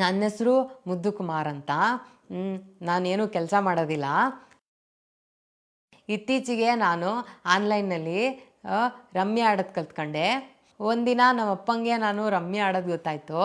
ನನ್ನ ಹೆಸರು ಮುದ್ದು ಕುಮಾರ್ ಅಂತ. ನಾನೇನು ಕೆಲಸ ಮಾಡೋದಿಲ್ಲ. ಇತ್ತೀಚೆಗೆ ನಾನು ಆನ್ಲೈನ್ನಲ್ಲಿ ರಮ್ಯ ಆಡೋದು ಕಲ್ತ್ಕೊಂಡೆ. ಒಂದಿನ ನಮ್ಮ ಅಪ್ಪಂಗೆ ನಾನು ರಮ್ಮಿ ಆಡೋದು ಗೊತ್ತಾಯ್ತು.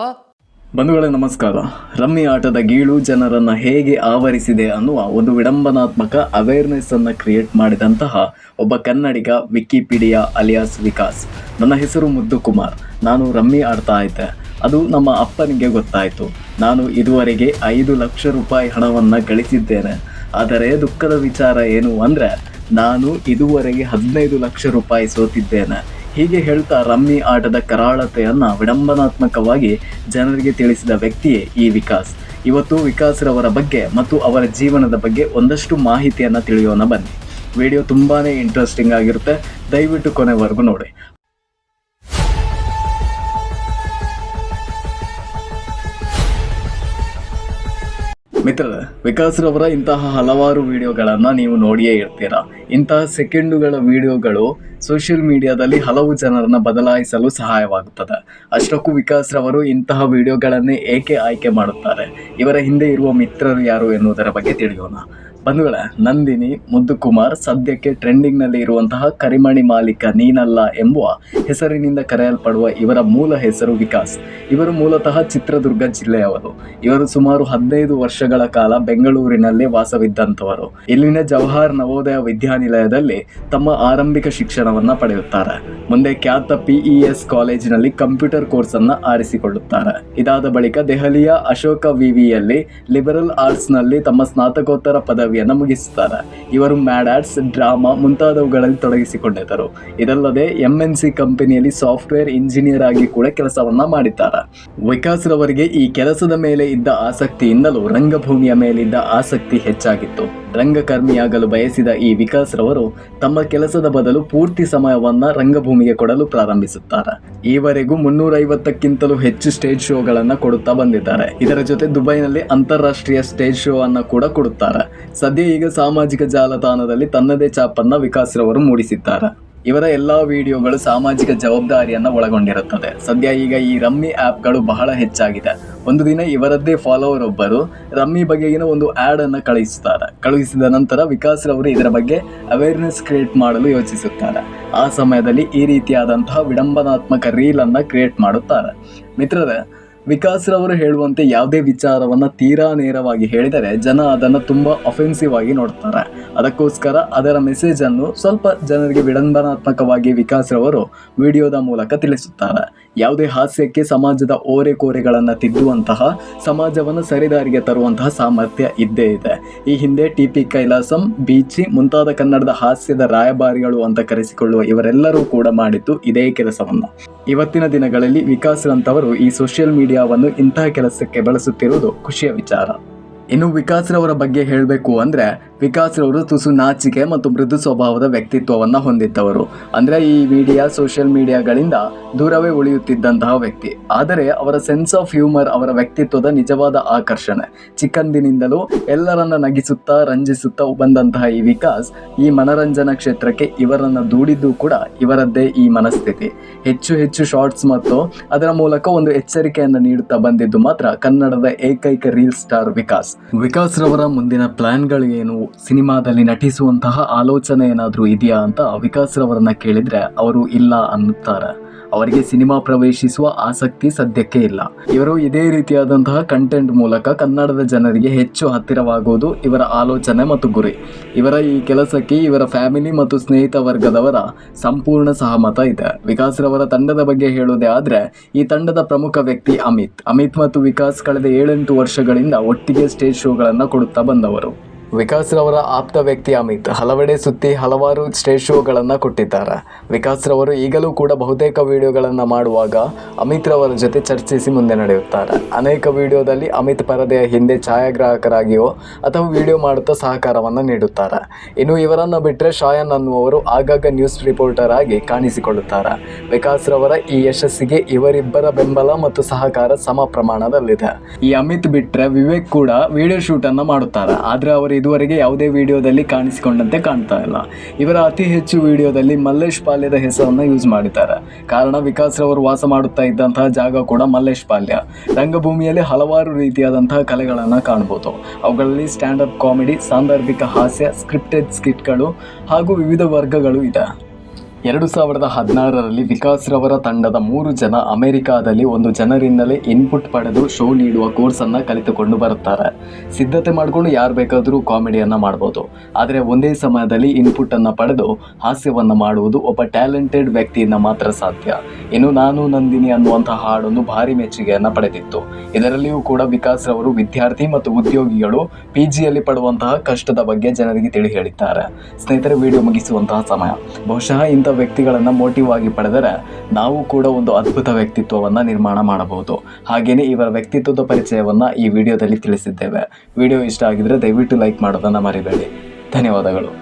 ಬಂಧುಗಳೇ, ನಮಸ್ಕಾರ. ರಮ್ಮಿ ಆಟದ ಗೀಳು ಜನರನ್ನ ಹೇಗೆ ಆವರಿಸಿದೆ ಅನ್ನುವ ಒಂದು ವಿಡಂಬನಾತ್ಮಕ ಅವೇರ್ನೆಸ್ ಅನ್ನು ಕ್ರಿಯೇಟ್ ಮಾಡಿದಂತಹ ಒಬ್ಬ ಕನ್ನಡಿಗ ವಿಕಿಪೀಡಿಯಾ ಅಲಿಯಾಸ್ ವಿಕಾಸ್. ನನ್ನ ಹೆಸರು ಮುದ್ದು ಕುಮಾರ್. ನಾನು ರಮ್ಮಿ ಆಡ್ತಾ ಇದ್ದೆ. ಅದು ನಮ್ಮ ಅಪ್ಪನಿಗೆ ಗೊತ್ತಾಯಿತು. ನಾನು ಇದುವರೆಗೆ ಐದು ಲಕ್ಷ ರೂಪಾಯಿ ಹಣವನ್ನು ಗಳಿಸಿದ್ದೇನೆ. ಆದರೆ ದುಃಖದ ವಿಚಾರ ಏನು ಅಂದರೆ, ನಾನು ಇದುವರೆಗೆ ಹದಿನೈದು ಲಕ್ಷ ರೂಪಾಯಿ ಸೋತಿದ್ದೇನೆ. ಹೀಗೆ ಹೇಳ್ತಾ ರಮ್ಮಿ ಆಟದ ಕರಾಳತೆಯನ್ನು ವಿಡಂಬನಾತ್ಮಕವಾಗಿ ಜನರಿಗೆ ತಿಳಿಸಿದ ವ್ಯಕ್ತಿಯೇ ಈ ವಿಕಾಸ್. ಇವತ್ತು ವಿಕಾಸ್ ರವರ ಬಗ್ಗೆ ಮತ್ತು ಅವರ ಜೀವನದ ಬಗ್ಗೆ ಒಂದಷ್ಟು ಮಾಹಿತಿಯನ್ನು ತಿಳಿಯೋಣ ಬನ್ನಿ. ವಿಡಿಯೋ ತುಂಬಾ ಇಂಟ್ರೆಸ್ಟಿಂಗ್ ಆಗಿರುತ್ತೆ. ದಯವಿಟ್ಟು ಕೊನೆವರೆಗೂ ನೋಡಿ. ಮಿತ್ರರೇ, ವಿಕಾಸ್ ರವರ ಇಂತಹ ಹಲವಾರು ವಿಡಿಯೋಗಳನ್ನು ನೀವು ನೋಡಿಯೇ ಇರ್ತೀರಾ. ಇಂತಹ ಸೆಕೆಂಡುಗಳ ವಿಡಿಯೋಗಳು ಸೋಷಿಯಲ್ ಮೀಡಿಯಾದಲ್ಲಿ ಹಲವು ಜನರನ್ನು ಬದಲಾಯಿಸಲು ಸಹಾಯವಾಗುತ್ತದೆ. ಅಷ್ಟಕ್ಕೂ ವಿಕಾಸ್ ರವರು ಇಂತಹ ವಿಡಿಯೋಗಳನ್ನೇ ಏಕೆ ಆಯ್ಕೆ ಮಾಡುತ್ತಾರೆ? ಇವರ ಹಿಂದೆ ಇರುವ ಮಿತ್ರರು ಯಾರು ಎನ್ನುವುದರ ಬಗ್ಗೆ ತಿಳಿಯೋಣ. ಬಂಧುಗಳೇ, ನಂದಿನಿ, ಮುದ್ದುಕುಮಾರ್ ಸದ್ಯಕ್ಕೆ ಸದ್ಯಕ್ಕೆ ಟ್ರೆಂಡಿಂಗ್ನಲ್ಲಿ ಇರುವಂತಹ ಕರಿಮಣಿ ಮಾಲೀಕ ನೀನಲ್ಲ ಎಂಬುವ ಹೆಸರಿನಿಂದ ಕರೆಯಲ್ಪಡುವ ಇವರ ಮೂಲ ಹೆಸರು ವಿಕಾಸ್. ಇವರು ಮೂಲತಃ ಚಿತ್ರದುರ್ಗ ಜಿಲ್ಲೆಯವರು. ಇವರು ಸುಮಾರು ಹದಿನೈದು ವರ್ಷಗಳ ಕಾಲ ಬೆಂಗಳೂರಿನಲ್ಲಿ ವಾಸವಿದ್ದಂಥವರು. ಇಲ್ಲಿನ ಜವಾಹರ್ ನವೋದಯ ವಿದ್ಯಾನಿಲಯದಲ್ಲಿ ತಮ್ಮ ಆರಂಭಿಕ ಶಿಕ್ಷಣವನ್ನ ಪಡೆಯುತ್ತಾರೆ. ಮುಂದೆ ಖ್ಯಾತ ಪಿಇಎಸ್ ಕಾಲೇಜಿನಲ್ಲಿ ಕಂಪ್ಯೂಟರ್ ಕೋರ್ಸ್ ಅನ್ನ ಆರಿಸಿಕೊಳ್ಳುತ್ತಾರೆ. ಇದಾದ ಬಳಿಕ ದೆಹಲಿಯ ಅಶೋಕ ವಿವಿಯಲ್ಲಿ ಲಿಬರಲ್ ಆರ್ಟ್ಸ್ನಲ್ಲಿ ತಮ್ಮ ಸ್ನಾತಕೋತ್ತರ ಪದವಿಯನ್ನು ಮುಗಿಸುತ್ತಾರೆ ಇವರು ಮ್ಯಾಡ್ ಆಡ್ಸ್ ಡ್ರಾಮಾ ಮುಂತಾದವುಗಳಲ್ಲಿ ತೊಡಗಿಸಿಕೊಂಡಿದ್ದರು. ಇದಲ್ಲದೆ ಎಂಎನ್ ಸಿ ಕಂಪನಿಯಲ್ಲಿ ಸಾಫ್ಟ್ವೇರ್ ಇಂಜಿನಿಯರ್ ಆಗಿ ಕೂಡ ಕೆಲಸವನ್ನ ಮಾಡಿದ್ದಾರೆ. ವಿಕಾಸ್ ರವರಿಗೆ ಈ ಕೆಲಸದ ಮೇಲೆ ಇದ್ದ ಆಸಕ್ತಿಯಿಂದಲೂ ರಂಗಭೂಮಿಯ ಮೇಲಿದ್ದ ಆಸಕ್ತಿ ಹೆಚ್ಚಾಗಿತ್ತು. ರಂಗಕರ್ಮಿಯಾಗಲು ಬಯಸಿದ ಈ ವಿಕಾಸ್ ರವರು ತಮ್ಮ ಕೆಲಸದ ಬದಲು ಪೂರ್ತಿ ಸಮಯವನ್ನ ರಂಗಭೂಮಿಗೆ ಕೊಡಲು ಪ್ರಾರಂಭಿಸುತ್ತಾರೆ. ಈವರೆಗೂ ಮುನ್ನೂರೈವತ್ತಕ್ಕಿಂತಲೂ ಹೆಚ್ಚು ಸ್ಟೇಜ್ ಶೋಗಳನ್ನ ಕೊಡುತ್ತಾ ಬಂದಿದ್ದಾರೆ. ಇದರ ಜೊತೆ ದುಬೈನಲ್ಲಿ ಅಂತಾರಾಷ್ಟ್ರೀಯ ಸ್ಟೇಜ್ ಶೋ ಅನ್ನ ಕೂಡ ಕೊಡುತ್ತಾರೆ. ಸದ್ಯ ಈಗ ಸಾಮಾಜಿಕ ಜಾಲತಾಣದಲ್ಲಿ ತನ್ನದೇ ಚಾಪನ್ನ ವಿಕಾಸ್ ರವರು ಮೂಡಿಸಿದ್ದಾರೆ. ಇವರ ಎಲ್ಲಾ ವಿಡಿಯೋಗಳು ಸಾಮಾಜಿಕ ಜವಾಬ್ದಾರಿಯನ್ನ ಒಳಗೊಂಡಿರುತ್ತದೆ. ಸದ್ಯ ಈಗ ಈ ರಮ್ಮಿ ಆ್ಯಪ್ಗಳು ಬಹಳ ಹೆಚ್ಚಾಗಿದೆ. ಒಂದು ದಿನ ಇವರದ್ದೇ ಫಾಲೋವರ್ ಒಬ್ಬರು ರಮ್ಮಿ ಬಗೆಗಿನ ಒಂದು ಆ್ಯಡ್ ಅನ್ನ ಕಳುಹಿಸುತ್ತಾರೆ ಕಳುಹಿಸಿದ ನಂತರ ವಿಕಾಸ್ ರವರು ಇದರ ಬಗ್ಗೆ ಅವೇರ್ನೆಸ್ ಕ್ರಿಯೇಟ್ ಮಾಡಲು ಯೋಚಿಸುತ್ತಾರೆ. ಆ ಸಮಯದಲ್ಲಿ ಈ ರೀತಿಯಾದಂತಹ ವಿಡಂಬನಾತ್ಮಕ ರೀಲ್ ಅನ್ನ ಕ್ರಿಯೇಟ್ ಮಾಡುತ್ತಾರೆ. ಮಿತ್ರರೇ ವಿಕಾಸ್ ರವರು ಹೇಳುವಂತೆ ಯಾವುದೇ ವಿಚಾರವನ್ನು ತೀರಾ ನೇರವಾಗಿ ಹೇಳಿದರೆ ಜನ ಅದನ್ನು ತುಂಬ ಅಫೆನ್ಸಿವ್ ಆಗಿ ನೋಡ್ತಾರೆ. ಅದಕ್ಕೋಸ್ಕರ ಅದರ ಮೆಸೇಜ್ ಅನ್ನು ಸ್ವಲ್ಪ ಜನರಿಗೆ ವಿಡಂಬನಾತ್ಮಕವಾಗಿ ವಿಕಾಸ್ ರವರು ವಿಡಿಯೋದ ಮೂಲಕ ತಿಳಿಸುತ್ತಾರೆ. ಯಾವುದೇ ಹಾಸ್ಯಕ್ಕೆ ಸಮಾಜದ ಓರೆ ಕೋರೆಗಳನ್ನು ತಿದ್ದುವಂತಹ, ಸಮಾಜವನ್ನು ಸರಿದಾರಿಗೆ ತರುವಂತಹ ಸಾಮರ್ಥ್ಯ ಇದ್ದೇ ಇದೆ. ಈ ಹಿಂದೆ ಟಿ ಪಿ ಕೈಲಾಸಂ, ಬೀಚಿ ಮುಂತಾದ ಕನ್ನಡದ ಹಾಸ್ಯದ ರಾಯಭಾರಿಗಳು ಅಂತ ಕರೆಸಿಕೊಳ್ಳುವ ಇವರೆಲ್ಲರೂ ಕೂಡ ಮಾಡಿದ್ದು ಇದೇ ಕೆಲಸವನ್ನು. ಇವತ್ತಿನ ದಿನಗಳಲ್ಲಿ ವಿಕಾಸ್ ರಂತವರು ಈ ಸೋಷಿಯಲ್ ಮೀಡಿಯಾವನ್ನು ಇಂತಹ ಕೆಲಸಕ್ಕೆ ಬಳಸುತ್ತಿರುವುದು ಖುಷಿಯ ವಿಚಾರ. ಇನ್ನು ವಿಕಾಸ್ರವರ ಬಗ್ಗೆ ಹೇಳಬೇಕು ಅಂದ್ರೆ ವಿಕಾಸ್ ರವರು ತುಸು ನಾಚಿಕೆ ಮತ್ತು ಮೃದು ಸ್ವಭಾವದ ವ್ಯಕ್ತಿತ್ವವನ್ನು ಹೊಂದಿದ್ದವರು. ಅಂದರೆ ಈ ಮೀಡಿಯಾ ಸೋಷಿಯಲ್ ಮೀಡಿಯಾಗಳಿಂದ ದೂರವೇ ಉಳಿಯುತ್ತಿದ್ದಂತಹ ವ್ಯಕ್ತಿ. ಆದರೆ ಅವರ ಸೆನ್ಸ್ ಆಫ್ ಹ್ಯೂಮರ್ ಅವರ ವ್ಯಕ್ತಿತ್ವದ ನಿಜವಾದ ಆಕರ್ಷಣೆ. ಚಿಕ್ಕಂದಿನಿಂದಲೂ ಎಲ್ಲರನ್ನ ನಗಿಸುತ್ತಾ, ರಂಜಿಸುತ್ತಾ ಬಂದಂತಹ ಈ ವಿಕಾಸ್, ಈ ಮನರಂಜನಾ ಕ್ಷೇತ್ರಕ್ಕೆ ಇವರನ್ನು ದೂಡಿದ್ದು ಕೂಡ ಇವರದ್ದೇ ಈ ಮನಸ್ಥಿತಿ. ಹೆಚ್ಚು ಹೆಚ್ಚು ಶಾರ್ಟ್ಸ್ ಮತ್ತು ಅದರ ಮೂಲಕ ಒಂದು ಎಚ್ಚರಿಕೆಯನ್ನು ನೀಡುತ್ತಾ ಬಂದಿದ್ದು ಮಾತ್ರ ಕನ್ನಡದ ಏಕೈಕ ರೀಲ್ ಸ್ಟಾರ್ ವಿಕಾಸ್. ವಿಕಾಸ್ ರವರ ಮುಂದಿನ ಪ್ಲಾನ್ಗಳು ಏನು? ಸಿನಿಮಾದಲ್ಲಿ ನಟಿಸುವಂತಹ ಆಲೋಚನೆ ಏನಾದರೂ ಇದೆಯಾ ಅಂತ ವಿಕಾಸ್ ರವರನ್ನ ಕೇಳಿದ್ರೆ ಅವರು ಇಲ್ಲ ಅನ್ನುತ್ತಾರೆ. ಅವರಿಗೆ ಸಿನಿಮಾ ಪ್ರವೇಶಿಸುವ ಆಸಕ್ತಿ ಸದ್ಯಕ್ಕೆ ಇಲ್ಲ. ಇವರು ಇದೇ ರೀತಿಯಾದಂತಹ ಕಂಟೆಂಟ್ ಮೂಲಕ ಕನ್ನಡದ ಜನರಿಗೆ ಹೆಚ್ಚು ಹತ್ತಿರವಾಗುವುದು ಇವರ ಆಲೋಚನೆ ಮತ್ತು ಗುರಿ. ಇವರ ಈ ಕೆಲಸಕ್ಕೆ ಇವರ ಫ್ಯಾಮಿಲಿ ಮತ್ತು ಸ್ನೇಹಿತ ವರ್ಗದವರ ಸಂಪೂರ್ಣ ಸಹಮತ ಇದೆ. ವಿಕಾಸ್ ರವರ ತಂಡದ ಬಗ್ಗೆ ಹೇಳೋದೇ ಆದರೆ, ಈ ತಂಡದ ಪ್ರಮುಖ ವ್ಯಕ್ತಿ ಅಮಿತ್. ಅಮಿತ್ ಮತ್ತು ವಿಕಾಸ್ ಕಳೆದ ಏಳೆಂಟು ವರ್ಷಗಳಿಂದ ಒಟ್ಟಿಗೆ ಸ್ಟೇಜ್ ಶೋಗಳನ್ನು ಕೊಡುತ್ತಾ ಬಂದವರು. ವಿಕಾಸ್ ರವರ ಆಪ್ತ ವ್ಯಕ್ತಿ ಅಮಿತ್ ಹಲವೆಡೆ ಸುತ್ತಿ ಹಲವಾರು ಸ್ಟೇಜ್ ಶೋಗಳನ್ನು ಕೊಟ್ಟಿದ್ದಾರೆ. ವಿಕಾಸ್ ರವರು ಈಗಲೂ ಕೂಡ ಬಹುತೇಕ ವಿಡಿಯೋಗಳನ್ನು ಮಾಡುವಾಗ ಅಮಿತ್ ರವರ ಜೊತೆ ಚರ್ಚಿಸಿ ಮುಂದೆ ನಡೆಯುತ್ತಾರೆ. ಅನೇಕ ವಿಡಿಯೋದಲ್ಲಿ ಅಮಿತ್ ಪರದೆಯ ಹಿಂದೆ ಛಾಯಾಗ್ರಾಹಕರಾಗಿಯೋ ಅಥವಾ ವಿಡಿಯೋ ಮಾಡುತ್ತಾ ಸಹಕಾರವನ್ನು ನೀಡುತ್ತಾರೆ. ಇನ್ನು ಇವರನ್ನು ಬಿಟ್ಟರೆ ಶಾಯನ್ ಅನ್ನುವರು ಆಗಾಗ ನ್ಯೂಸ್ ರಿಪೋರ್ಟರ್ ಆಗಿ ಕಾಣಿಸಿಕೊಳ್ಳುತ್ತಾರೆ. ವಿಕಾಸ್ ರವರ ಈ ಯಶಸ್ಸಿಗೆ ಇವರಿಬ್ಬರ ಬೆಂಬಲ ಮತ್ತು ಸಹಕಾರ ಸಮ ಪ್ರಮಾಣದಲ್ಲಿದೆ. ಈ ಅಮಿತ್ ಬಿಟ್ರೆ ವಿವೇಕ್ ಕೂಡ ವಿಡಿಯೋ ಶೂಟ್ ಅನ್ನ ಮಾಡುತ್ತಾರೆ. ಆದ್ರೆ ಅವರು ಇದುವರೆಗೆ ಯಾವುದೇ ವಿಡಿಯೋದಲ್ಲಿ ಕಾಣಿಸಿಕೊಂಡಂತೆ ಕಾಣ್ತಾ ಇಲ್ಲ. ಇವರ ಅತಿ ಹೆಚ್ಚು ವಿಡಿಯೋದಲ್ಲಿ ಮಲ್ಲೇಶ್ ಪಾಲ್ಯದ ಹೆಸರನ್ನು ಯೂಸ್ ಮಾಡಿದ್ದಾರೆ. ಕಾರಣ ವಿಕಾಸ್ ರವರು ವಾಸ ಮಾಡುತ್ತಾ ಇದ್ದಂತಹ ಜಾಗ ಕೂಡ ಮಲ್ಲೇಶ್ ಪಾಲ್ಯ ರಂಗಭೂಮಿಯಲ್ಲಿ ಹಲವಾರು ರೀತಿಯಾದಂತಹ ಕಲೆಗಳನ್ನು ಕಾಣಬಹುದು ಅವುಗಳಲ್ಲಿ ಸ್ಟ್ಯಾಂಡಪ್ ಕಾಮಿಡಿ, ಸಾಂದರ್ಭಿಕ ಹಾಸ್ಯ, ಸ್ಕ್ರಿಪ್ಟೆಡ್ ಸ್ಕಿಟ್ಗಳು ಹಾಗೂ ವಿವಿಧ ವರ್ಗಗಳು ಇದೆ. ಎರಡು ಸಾವಿರದ ಹದಿನಾರರಲ್ಲಿ ವಿಕಾಸ್ ರವರ ತಂಡದ ಮೂರು ಜನ ಅಮೆರಿಕಾದಲ್ಲಿ ಒಂದು ಜನರಿಂದಲೇ ಇನ್ಪುಟ್ ಪಡೆದು ಶೋ ನೀಡುವ ಕೋರ್ಸನ್ನು ಕಲಿತುಕೊಂಡು ಬರುತ್ತಾರೆ. ಸಿದ್ಧತೆ ಮಾಡಿಕೊಂಡು ಯಾರು ಬೇಕಾದರೂ ಕಾಮಿಡಿಯನ್ನು ಮಾಡ್ಬೋದು. ಆದರೆ ಒಂದೇ ಸಮಯದಲ್ಲಿ ಇನ್ಪುಟ್ಟನ್ನು ಪಡೆದು ಹಾಸ್ಯವನ್ನು ಮಾಡುವುದು ಒಬ್ಬ ಟ್ಯಾಲೆಂಟೆಡ್ ವ್ಯಕ್ತಿಯಿಂದ ಮಾತ್ರ ಸಾಧ್ಯ. ಇನ್ನು ನಾನು ನಂದಿನಿ ಅನ್ನುವಂತಹ ಹಾಡನ್ನು ಭಾರಿ ಮೆಚ್ಚುಗೆಯನ್ನು ಪಡೆದಿತ್ತು. ಇದರಲ್ಲಿಯೂ ಕೂಡ ವಿಕಾಸ್ ರವರು ವಿದ್ಯಾರ್ಥಿ ಮತ್ತು ಉದ್ಯೋಗಿಗಳು ಪಿ ಜಿಯಲ್ಲಿ ಪಡುವಂತಹ ಕಷ್ಟದ ಬಗ್ಗೆ ಜನರಿಗೆ ತಿಳಿ ಹೇಳಿದ್ದಾರೆ. ಸ್ನೇಹಿತರೆ, ವಿಡಿಯೋ ಮುಗಿಸುವಂತಹ ಸಮಯ. ಬಹುಶಃ ಇಂಥ ವ್ಯಕ್ತಿಗಳನ್ನು ಮೋಟಿವ್ ಆಗಿ ಪಡೆದರೆ ನಾವು ಕೂಡ ಒಂದು ಅದ್ಭುತ ವ್ಯಕ್ತಿತ್ವವನ್ನು ನಿರ್ಮಾಣ ಮಾಡಬಹುದು. ಹಾಗೆಯೇ ಇವರ ವ್ಯಕ್ತಿತ್ವದ ಪರಿಚಯವನ್ನು ಈ ವಿಡಿಯೋದಲ್ಲಿ ತಿಳಿಸಿದ್ದೇವೆ. ವಿಡಿಯೋ ಇಷ್ಟ ಆಗಿದ್ರೆ ದಯವಿಟ್ಟು ಲೈಕ್ ಮಾಡೋದನ್ನು ಮರಿಬೇಡಿ. ಧನ್ಯವಾದಗಳು.